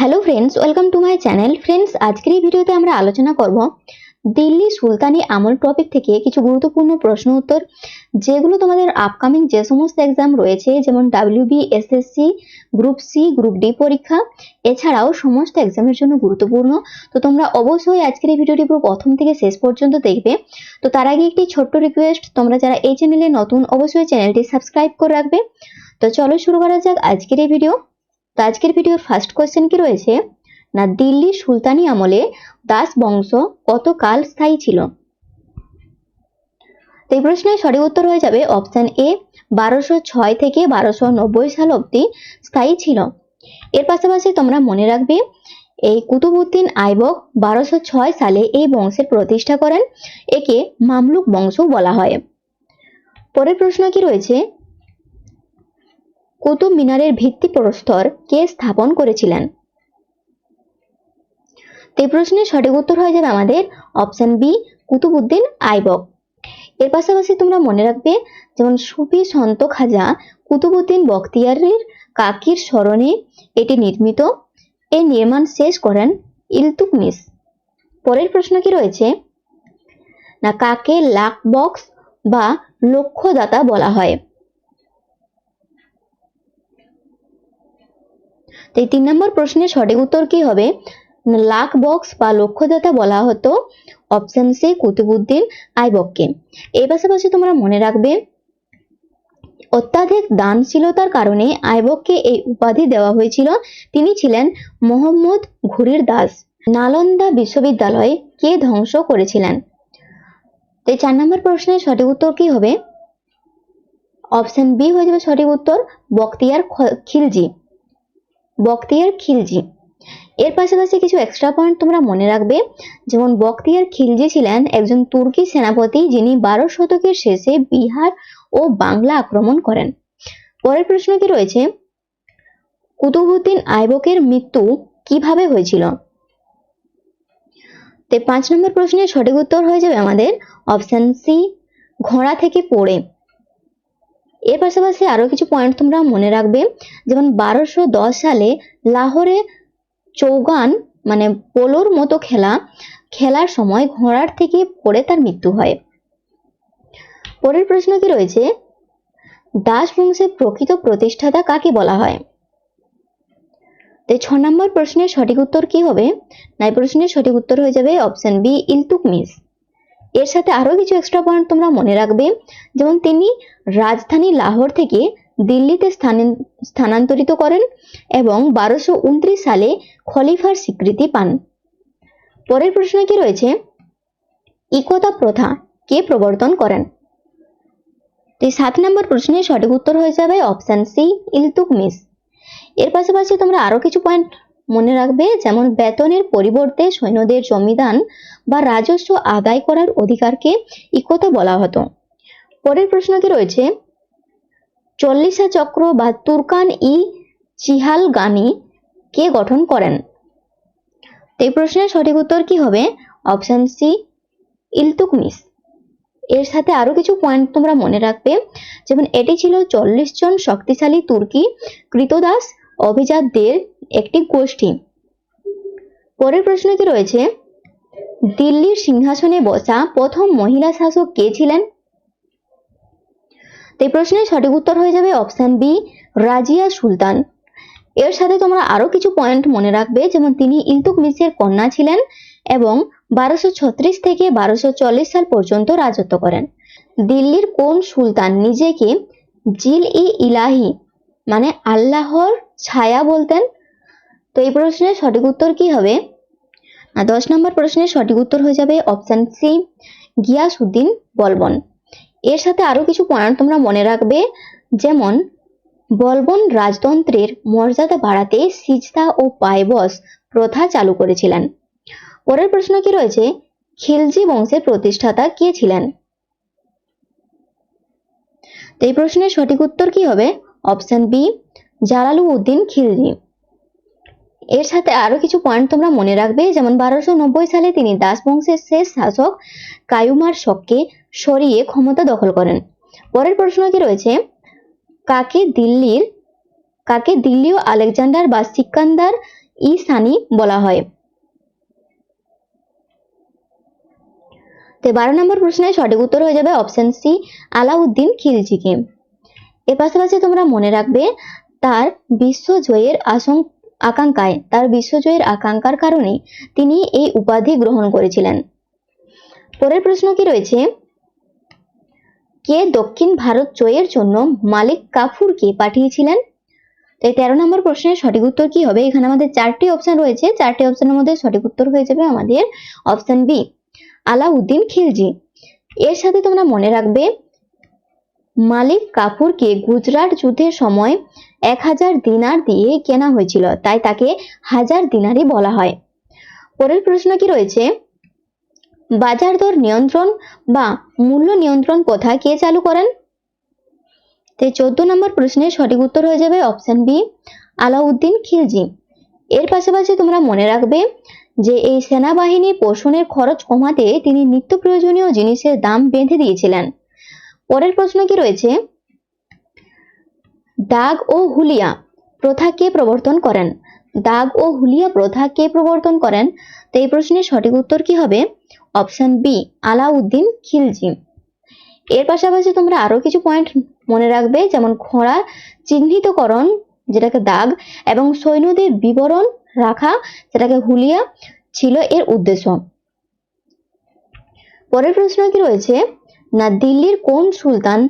Hello friends welcome to my channel friends আজকের এই ভিডিওতে আমরা আলোচনা করব দিল্লি সুলতানি আমল টপিক থেকে কিছু গুরুত্বপূর্ণ প্রশ্ন উত্তর, যেগুলো তোমাদের আপকামিং যে সমস্ত এক্সাম রয়েছে, যেমন WB SSC group C group D পরীক্ষা, এছাড়াও সমস্ত এক্সামের জন্য গুরুত্বপূর্ণ। তো তোমরা অবশ্যই আজকের এই ভিডিওটি পুরো প্রথম থেকে শেষ পর্যন্ত দেখবে। তো তার আগে একটি ছোট্ট রিকোয়েস্ট তোমরা যারা এই চ্যানেলে নতুন, অবশ্যই চ্যানেলটি সাবস্ক্রাইব করে রাখবে। তো চলো শুরু করা যাক আজকের এই ভিডিও তো আজকের ভিডিওর ফার্স্ট কোয়েশ্চেন কি রয়েছে? না দিল্লি সুলতানি আমলে দাস বংশ কত কাল স্থায়ী ছিল? তো এই প্রশ্নের সঠিক উত্তর হয়ে যাবে অপশন এ বারোশো ছয় থেকে বারোশো নব্বই সাল অবধি স্থায়ী ছিল। এর পাশাপাশি তোমরা মনে রাখবে, এই কুতুবউদ্দিন আইবক বারোশো ছয় সালে এই বংশের প্রতিষ্ঠা করেন, একে মামলুক বংশ বলা হয়। পরের প্রশ্ন কি রয়েছে? কুতুব মিনারের ভিত্তি প্রস্তর কে স্থাপন করেছিলেন? তো এই প্রশ্নের সঠিক উত্তর হয়ে যাবে আমাদের অপশন বি কুতুবউদ্দিন আইবক। এর পাশাপাশি তোমরা মনে রাখবে, যেমন সুফি সন্ত খাজা কুতুবউদ্দিন বখতিয়ারের কাকির স্মরণে এটি নির্মিত। এর নির্মাণ শেষ করেন ইলতুকমিস পরের প্রশ্ন কি রয়েছে? না, কাকে লাক বক্স বা লক্ষ্যদাতা বলা হয়? তো এই তিন নম্বর প্রশ্নের সঠিক উত্তর কি হবে? লাক বক্স বা লক্ষ্যদাতা বলা হতো অপশন সি কুতুবুদ্দিন আইবককে এর পাশাপাশি তোমরা মনে রাখবে, অত্যাধিক দানশীলতার কারণে আইবককে এই উপাধি দেওয়া হয়েছিল। তিনি ছিলেন মোহাম্মদ ঘুরির দাস। নালন্দা বিশ্ববিদ্যালয় কে ধ্বংস করেছিলেন? তো চার নম্বর প্রশ্নের সঠিক উত্তর কি হবে? অপশন বি হয়ে যাবে সঠিক উত্তর বক্তিয়ার খিলজি। বক্তিয়ার খিলজি। এর পাশাপাশি কিছু এক্সট্রা পয়েন্ট তোমরা মনে রাখবে, যেমন বক্তিয়ার খিলজি ছিলেন একজন তুর্কি সেনাপতি যিনি বারো শতকের শেষে বিহার ও বাংলা আক্রমণ করেন। পরের প্রশ্ন কি রয়েছে? কুতুবুদ্দিন আইবকের মৃত্যু কীভাবে হয়েছিল? তো পাঁচ নম্বর প্রশ্নের সঠিক উত্তর হয়ে যাবে আমাদের অপশন সি ঘোড়া থেকে পড়ে। এর পাশাপাশি আরও কিছু পয়েন্ট তোমরা মনে রাখবে, যেমন বারোশো দশ সালে লাহোরে চৌগান মানে পোলোর মতো খেলা, খেলার সময় ঘোড়ার থেকে পড়ে তার মৃত্যু হয়। পরের প্রশ্ন কি রয়েছে? দাস বংশের প্রকৃত প্রতিষ্ঠাতা কাকে বলা হয়? তো ছ নম্বর প্রশ্নের সঠিক উত্তর কি হবে? না প্রশ্নের সঠিক উত্তর হয়ে যাবে অপশন বি ইলতুকমিস এর সাথে আরও কিছু এক্সট্রা পয়েন্ট তোমরা মনে রাখবে। যেমন তিনি রাজধানী লাহোর থেকে দিল্লিতে স্থানান্তরিত করেন এবং বারোশো সালে খলিফার স্বীকৃতি পান। পরের প্রশ্ন কি রয়েছে? ইকতা প্রথা কে প্রবর্তন করেন? তো এই সাত নম্বর প্রশ্নের সঠিক উত্তর হয়ে যাবে অপশন সি ইলতুকমিস এর পাশাপাশি তোমরা আরও কিছু পয়েন্ট মনে রাখবে, যেমন বেতনের পরিবর্তে সৈন্যদের জমিদান বা রাজস্ব আদায় করার অধিকারকে ইকতা বলা হতো। পরের প্রশ্ন কি রয়েছে, চল্লিশা চক্র বা তুর্কান ই চিহাল গানি কে গঠন করেন? এই প্রশ্নের সঠিক উত্তর কি হবে? অপশন সি ইলতুকমিস এর সাথে আরও কিছু পয়েন্ট তোমরা মনে রাখবে, যেমন এটি ছিল চল্লিশ জন শক্তিশালী তুর্কি কৃতদাস অভিজাতদের একটি গোষ্ঠী। পরের প্রশ্ন কি রয়েছে দিল্লির সিংহাসনে বসা প্রথম মহিলা শাসক কে ছিলেন? তো এই প্রশ্নের সঠিক উত্তর হয়ে যাবে অপশন বি রাজিয়া সুলতান। এর সাথে তোমরা আরও কিছু পয়েন্ট মনে রাখবে, যেমন তিনি ইলতুকমিসের কন্যা ছিলেন এবং বারোশো ছত্রিশ থেকে বারোশো চল্লিশ সাল পর্যন্ত রাজত্ব করেন। দিল্লির কোন সুলতান নিজেকে জিল ই ইলাহি মানে আল্লাহর ছায়া বলতেন? তো এই প্রশ্নের সঠিক উত্তর কি হবে? দশ নম্বর প্রশ্নের সঠিক উত্তর হয়ে যাবে অপশন সি গিয়াসউদ্দিন বলবন। এর সাথে আরও কিছু পয়েন্ট তোমরা মনে রাখবে, যেমন, বলবন রাজতন্ত্রের মর্যাদা বাড়াতে সিজদা ও পায়বস প্রথা চালু করেছিলেন। পরের প্রশ্ন কি রয়েছে? খিলজি বংশের প্রতিষ্ঠাতা কে ছিলেন? তো এই প্রশ্নের সঠিক উত্তর কি হবে? Option B Jalaluddin Khilji. এর সাথে আরও কিছু পয়েন্ট তোমরা মনে রাখবে, যেমন বারোশো নব্বই সালে তিনি দাস বংশের শেষ শাসক কায়ুমার শককে সরিয়ে ক্ষমতা দখল করেন। পরের প্রশ্ন কি রয়েছে? কাকে দিল্লির, কাকে দিল্লি ও আলেকজান্ডার বা সিকান্দার ই সানি বলা হয়? তো বারো নম্বর প্রশ্নের সঠিক উত্তর হয়ে যাবে অপশন সি আলাউদ্দিন খিলজিকে। এর পাশাপাশি তোমরা মনে রাখবে, তার বিশ্বজয়ের আশঙ্ক আকাঙ্ক্ষায়, তার বিশ্বজয়ের আকাঙ্ক্ষার কারণে তিনি এই উপাধি গ্রহণ করেছিলেন। পরের প্রশ্ন কি রয়েছে? কে দক্ষিণ ভারত জয়ের জন্য মালিক কাফুরকে পাঠিয়েছিলেন? তো এই তেরো নম্বর প্রশ্নের সঠিক উত্তর কি হবে? এখানে আমাদের চারটি অপশন রয়েছে। চারটি অপশনের মধ্যে সঠিক উত্তর হয়ে যাবে আমাদের অপশন বি আলাউদ্দিন খিলজি। এর সাথে তোমরা মনে রাখবে মালিক কাফুরকে গুজরাট যুদ্ধের সময় এক হাজার দিনার দিয়ে কেনা হয়েছিল, তাই তাকে হাজার দিনারই বলা হয়। পরের প্রশ্ন কি রয়েছে? বাজার দর নিয়ন্ত্রণ বা মূল্য নিয়ন্ত্রণ প্রথা কে চালু করেন? তো চোদ্দ নম্বর প্রশ্নের সঠিক উত্তর হয়ে যাবে অপশন বি, আলাউদ্দিন খিলজি। এর পাশাপাশি তোমরা মনে রাখবে যে এই সেনাবাহিনী পোষণের খরচ কমাতে তিনি নিত্য প্রয়োজনীয় জিনিসের দাম বেঁধে দিয়েছিলেন। পরের প্রশ্ন কি রয়েছে? দাগ ও হুলিয়া প্রথা কে প্রবর্তন করেন? দাগ ও হুলিয়া প্রথা কে প্রবর্তন করেন? তো এই প্রশ্নের সঠিক উত্তর কি হবে? Option B, Alauddin Khilji. এর পাশাপাশি তোমরা আরও কিছু পয়েন্ট মনে রাখবে, যেমন খোঁড়া, চিহ্নিতকরণ, যেটাকে দাগ, এবং সৈন্যদের বিবরণ রাখা, যেটাকে হুলিয়া ছিল এর উদ্দেশ্য। পরের প্রশ্ন কি রয়েছে? না দিল্লির কোন সুলতান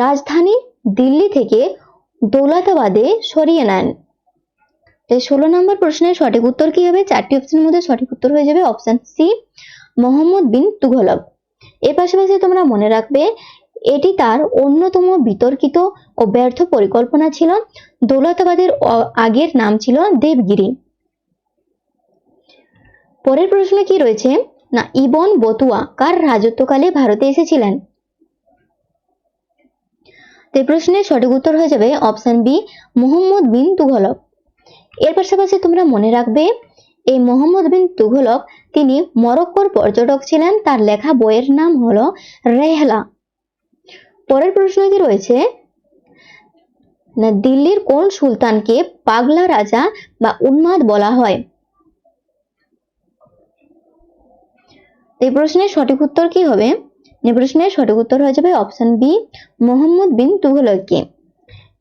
রাজধানী দিল্লি থেকে দৌলতাবাদে সরিয়ে নেন? তো ষোলো নম্বর প্রশ্নের সঠিক উত্তর কি হবে? চারটি অপশনের মধ্যে সঠিক উত্তর হয়ে যাবে অপশন সি মোহাম্মদ বিন তুঘলক। এর পাশাপাশি তোমরা মনে রাখবে, এটি তার অন্যতম বিতর্কিত ও ব্যর্থ পরিকল্পনা ছিল। দৌলতাবাদের আগের নাম ছিল দেবগিরি। পরের প্রশ্ন কি রয়েছে? না, ইবন বতুয়া কার রাজত্বকালে ভারতে এসেছিলেন? তো প্রশ্নের সঠিক উত্তর হয়ে যাবে অপশন বি, মোহাম্মদ বিন তুঘলক। এর পাশাপাশি তোমরা মনে রাখবে, এই মোহাম্মদ বিন তুঘলক তিনি মরক্কোর পর্যটক ছিলেন, তার লেখা বইয়ের নাম হলো রেহলা। পরের প্রশ্ন কি রয়েছে? না, দিল্লির কোন সুলতানকে পাগলা রাজা বা উন্মাদ বলা হয়? এই প্রশ্নের সঠিক উত্তর কি হবে? এই প্রশ্নের সঠিক উত্তর হয়ে যাবে অপশন বি মোহাম্মদ বিন তুঘলককে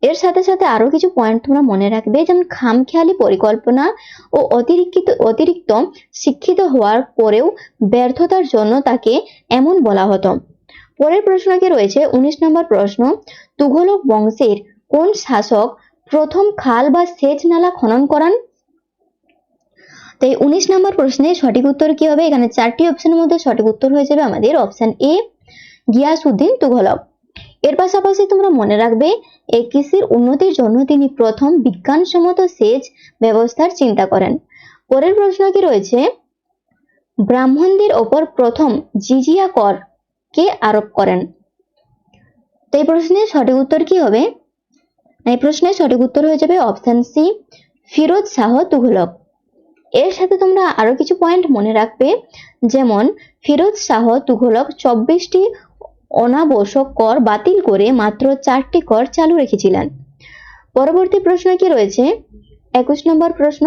এর সাথে সাথে আরও কিছু পয়েন্ট তোমরা মনে রাখবে, যেমন খামখেয়ালি পরিকল্পনা ও অতিরিক্ত অতিরিক্ত শিক্ষিত হওয়ার পরেও ব্যর্থতার জন্য তাকে এমন বলা হতো। পরের প্রশ্ন কি রয়েছে? উনিশ নম্বর প্রশ্ন, তুঘলক বংশের কোন শাসক প্রথম খাল বা সেচ নালা খনন করান? তো এই উনিশ নম্বর প্রশ্নের সঠিক উত্তর কি হবে? এখানে চারটি অপশনের মধ্যে সঠিক উত্তর হয়ে যাবে আমাদের অপশন এ গিয়াসউদ্দিন তুঘলক। এর পাশাপাশি তোমরা মনে রাখবে, এই কৃষির উন্নতির জন্য তিনি প্রথম বিজ্ঞানসম্মত সেচ ব্যবস্থার চিন্তা করেন। পরের প্রশ্ন কি রয়েছে? ব্রাহ্মণদের ওপর প্রথম জিজিয়া কর কে আরোপ করেন? তো এই প্রশ্নের সঠিক উত্তর কি হবে? এই প্রশ্নের সঠিক উত্তর হয়ে যাবে অপশন সি ফিরোজ শাহ তুঘলক। এর সাথে তোমরা আরও কিছু পয়েন্ট মনে রাখবে, যেমন ফিরোজ শাহ তুঘলক চব্বিশটি অনাবশ্যক কর বাতিল করে মাত্র চারটি কর চালু রেখেছিলেন। পরবর্তী প্রশ্ন কি রয়েছে? একুশ নম্বর প্রশ্ন,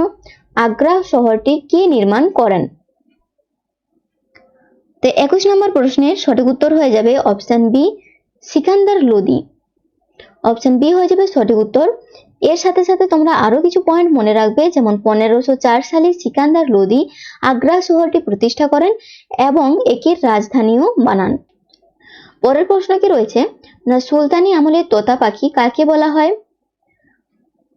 আগ্রা শহরটি কে নির্মাণ করেন? তো একুশ নম্বর প্রশ্নের সঠিক উত্তর হয়ে যাবে option B Sikandar Lodi option B হয়ে যাবে সঠিক উত্তর এর সাথে সাথে তোমরা আরও কিছু পয়েন্ট মনে রাখবে, যেমন পনেরোশো চার সালে সিকান্দার লোদি আগ্রা শহরটি প্রতিষ্ঠা করেন এবং একে রাজধানীও বানান। পরের প্রশ্ন কি রয়েছে? না, সুলতানি আমলে তোতা পাখি কাকে বলা হয়?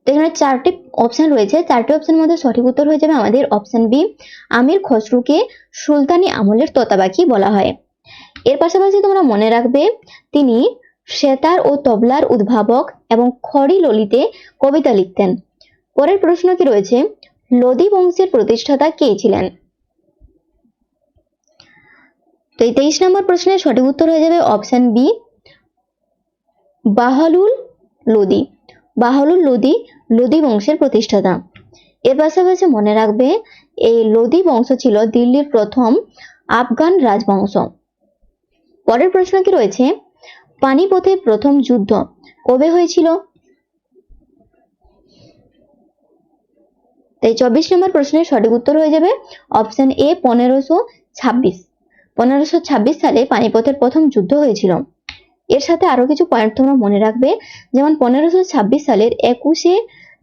এখানে চারটি অপশন রয়েছে। চারটি অপশনের মধ্যে সঠিক উত্তর হয়ে যাবে আমাদের অপশন বি আমির খসরুকে সুলতানি আমলের তোতা পাখি বলা হয়। এর পাশাপাশি তোমরা মনে রাখবে, তিনি সেতার ও তবলার উদ্ভাবক এবং খড়ি ললিতে কবিতা লিখতেন। পরের প্রশ্ন কি রয়েছে? লোদি বংশের প্রতিষ্ঠাতা কে ছিলেন? তো এই তেইশ নম্বর প্রশ্নের সঠিক উত্তর হয়ে যাবে অপশন বি বাহালুল লোদি। বাহালুল লোদি লোদি বংশের প্রতিষ্ঠাতা। এর পাশাপাশি মনে রাখবে, এই লোদি বংশ ছিল দিল্লির প্রথম আফগান রাজবংশ। পরের প্রশ্ন কি রয়েছে? পানিপথের প্রথম যুদ্ধ। কবে হয়েছিল? তাই চব্বিশ নম্বর প্রশ্নের সঠিক উত্তর হয়ে যাবে অপশন এ পনেরোশো ছাব্বিশ। পনেরোশো ছাব্বিশ সালে পানিপথের প্রথম যুদ্ধ হয়েছিল। এর সাথে আরও কিছু পয়েন্ট তোমরা মনে রাখবে। যেমন পনেরোশো ছাব্বিশ সালের একুশে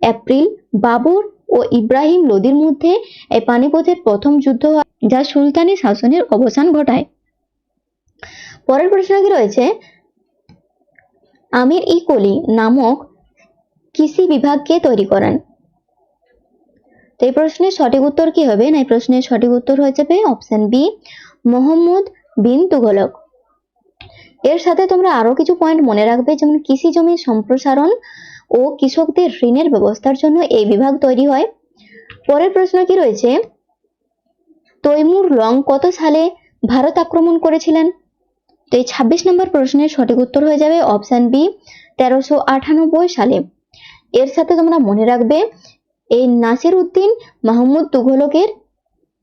এপ্রিল বাবর ও ইব্রাহিম লোদির মধ্যে এই পানিপথের প্রথম যুদ্ধ যা সুলতানি শাসনের অবসান ঘটায়। পরের প্রশ্ন কি রয়েছে আমির ই কলি নামক কৃষি বিভাগকে তৈরি করেন। তো এই প্রশ্নের সঠিক উত্তর কি হবে? না, এই প্রশ্নের সঠিক উত্তর হয়ে যাবে অপশন বি মোহাম্মদ বিন তুগলক এর সাথে তোমরা আরও কিছু পয়েন্ট মনে রাখবে, যেমন কৃষি জমির সম্প্রসারণ ও কৃষকদের ঋণের ব্যবস্থার জন্য এই বিভাগ তৈরি হয়। পরের প্রশ্ন কি রয়েছে? তৈমুর লং কত সালে ভারত আক্রমণ করেছিলেন? তো এই ছাব্বিশ নম্বর প্রশ্নের সঠিক উত্তর হয়ে যাবে অপশন বি তেরোশো সালে। এর সাথে তোমরা মনে রাখবে, এই নাসির উদ্দিন মাহমুদ তুঘলকের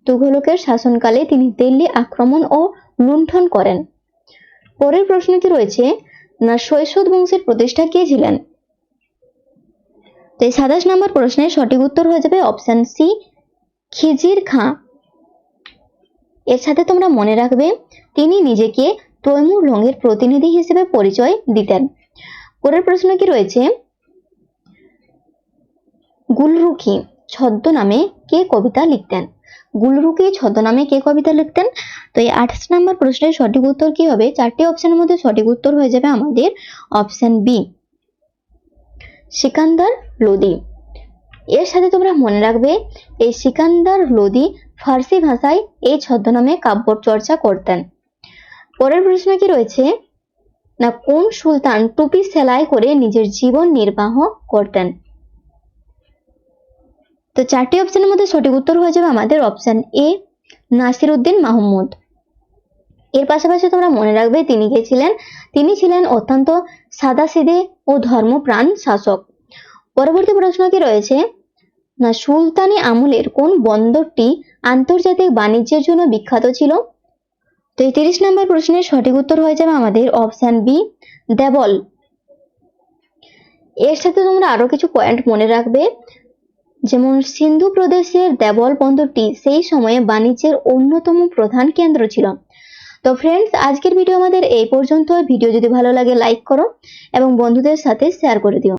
তুঘলকের শাসনকালে তিনি দিল্লি আক্রমণ ও লুণ্ঠন করেন। পরের প্রশ্নটি রয়েছে, না শৈশব বংশের প্রতিষ্ঠা কে ছিলেন? তো এই সাতাশ নম্বর প্রশ্নের সঠিক উত্তর হয়ে যাবে অপশন সি খিজির খাঁ। এর সাথে তোমরা মনে রাখবে, তিনি নিজেকে তৈমুর লংয়ের প্রতিনিধি হিসেবে পরিচয় দিতেন। পরের প্রশ্ন কি রয়েছে? গুলরুখি ছদ্মনামে কে কবিতা লিখতেন? গুলরুখি ছদ্মনামে কে কবিতা লিখতেন? তো এই আঠাশ নম্বর প্রশ্নের সঠিক উত্তর কি হবে? চারটি অপশনের মধ্যে সঠিক উত্তর হয়ে যাবে আমাদের অপশন বি সিকান্দার লোদি। এর সাথে তোমরা মনে রাখবে, এই সিকান্দার লোদি ফার্সি ভাষায় এই ছদ্মনামে কাব্য চর্চা করতেন। পরের প্রশ্ন কি রয়েছে? না, কোন সুলতান টুপি সেলাই করে নিজের জীবন নির্বাহ করতেন? তো চারটি অপশনের মধ্যে সঠিক উত্তর হয়ে যাবে আমাদের অপশন এ নাসির উদ্দিন মাহমুদ। এর পাশাপাশি তোমরা মনে রাখবে, তিনি কে ছিলেন? তিনি ছিলেন অত্যন্ত সাদাসিদে ও ধর্মপ্রাণ শাসক। পরবর্তী প্রশ্ন কি রয়েছে? না, সুলতানি আমলের কোন বন্দরটি আন্তর্জাতিক বাণিজ্যের জন্য বিখ্যাত ছিল? তো এই তিরিশ নম্বর প্রশ্নের সঠিক উত্তর হয়ে যাবে আমাদের অপশন বি দেবল এর সাথে তোমরা আরও কিছু পয়েন্ট মনে রাখবে। যেমন সিন্ধু প্রদেশের দেবল বন্দরটি সেই সময়ে বাণিজ্যের অন্যতম প্রধান কেন্দ্র ছিল। তো ফ্রেন্ডস আজকের ভিডিও আমাদের এই পর্যন্ত ভিডিও যদি ভালো লাগে লাইক করো এবং বন্ধুদের সাথে শেয়ার করে দিও।